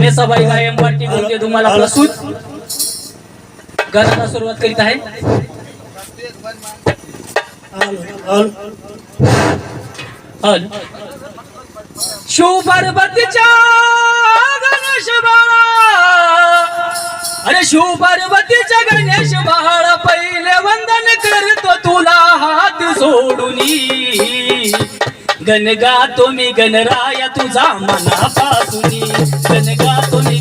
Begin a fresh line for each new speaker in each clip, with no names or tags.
मेसाबाई गायम वाटी बोलते तुम्हाला गाण्याला सुरुवात करीत आहे. हल. शिव पार्वतीच्या गणेश बाळा. अरे शिव पार्वतीच्या गणेश बाळा पहिले वंदन करतो तुला हात सोडूनी गणगा तुम्ही गणराया तुझा मनापासून. गणगा तुम्ही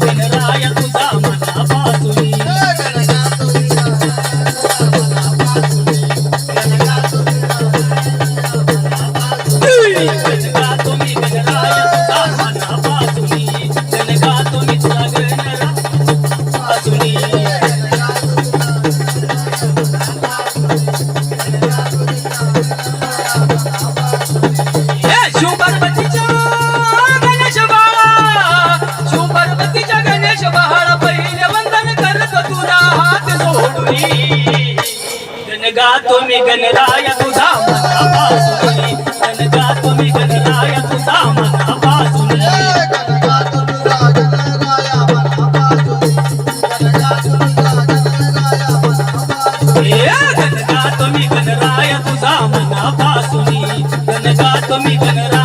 गणगा तुम्ही गणराया तुझा मनापासून गणगा तुम्ही गणराया तुझा मनापासून गणगा तुम्ही गणराया तुझा मनापासून गणगा तुम्ही गणराया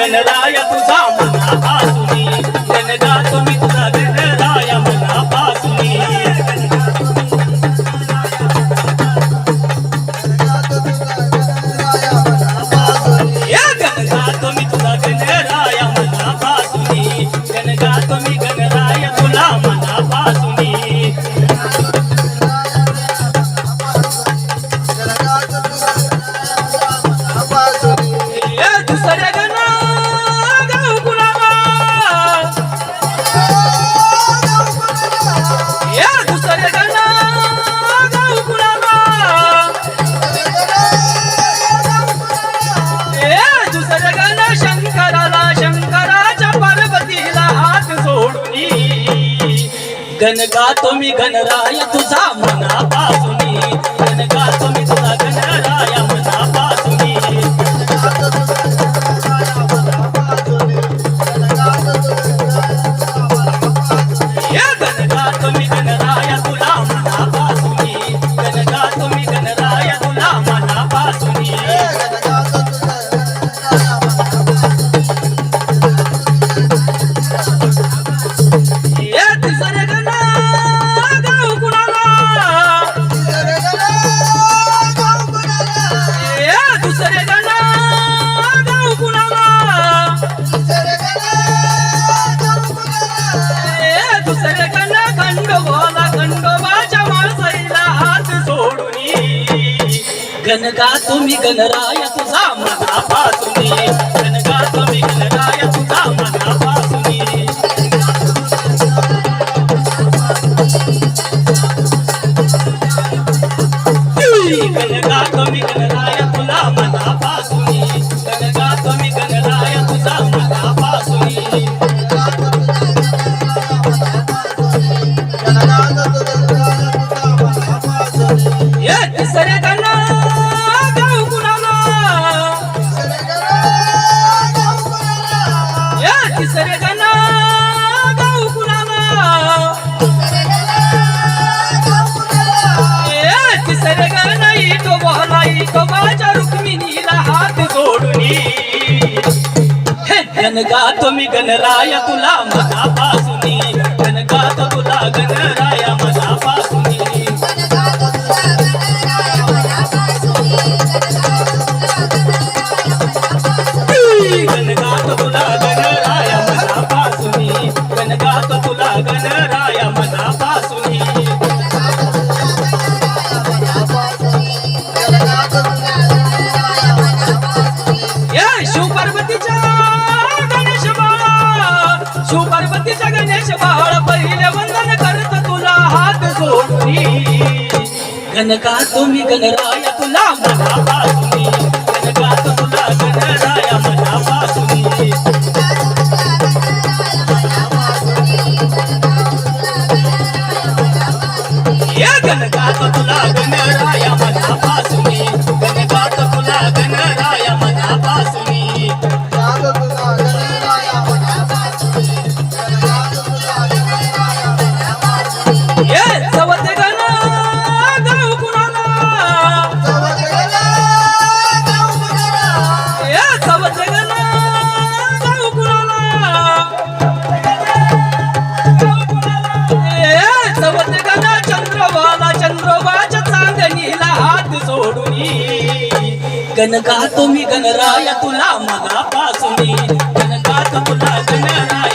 गणराय तुझा मनापासूनी गणगा तुम्ही गणगा तुम्ही गणराय तुझा म्हणा. गणगा तुम्ही गणराया तुझा मधला तुम्ही गणगा तुम्ही गणराया సరేదనా గౌకులనా సరేగన ఇటు బహన ఇటు బాజ రుక్మిణీల హాత్ జోడుని గనగా తొమి గణరాయ తులా మతా పాసుని గనగా తులా గణరాయ गणका तुम्ही गणराया तुला मनापासून गणका तुला गणराया मनापासून गणका तुला गणराया गणगा तुम्ही गणराया तुला मनापासून गणगात तुला गणराया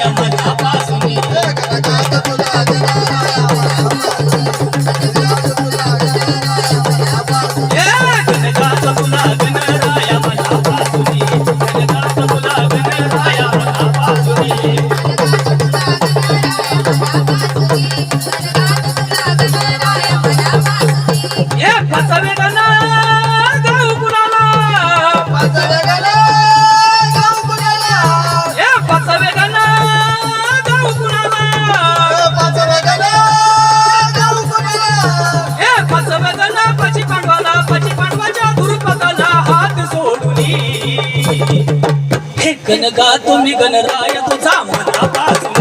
गणगा तुम्ही गणराय तुझा मनापासून.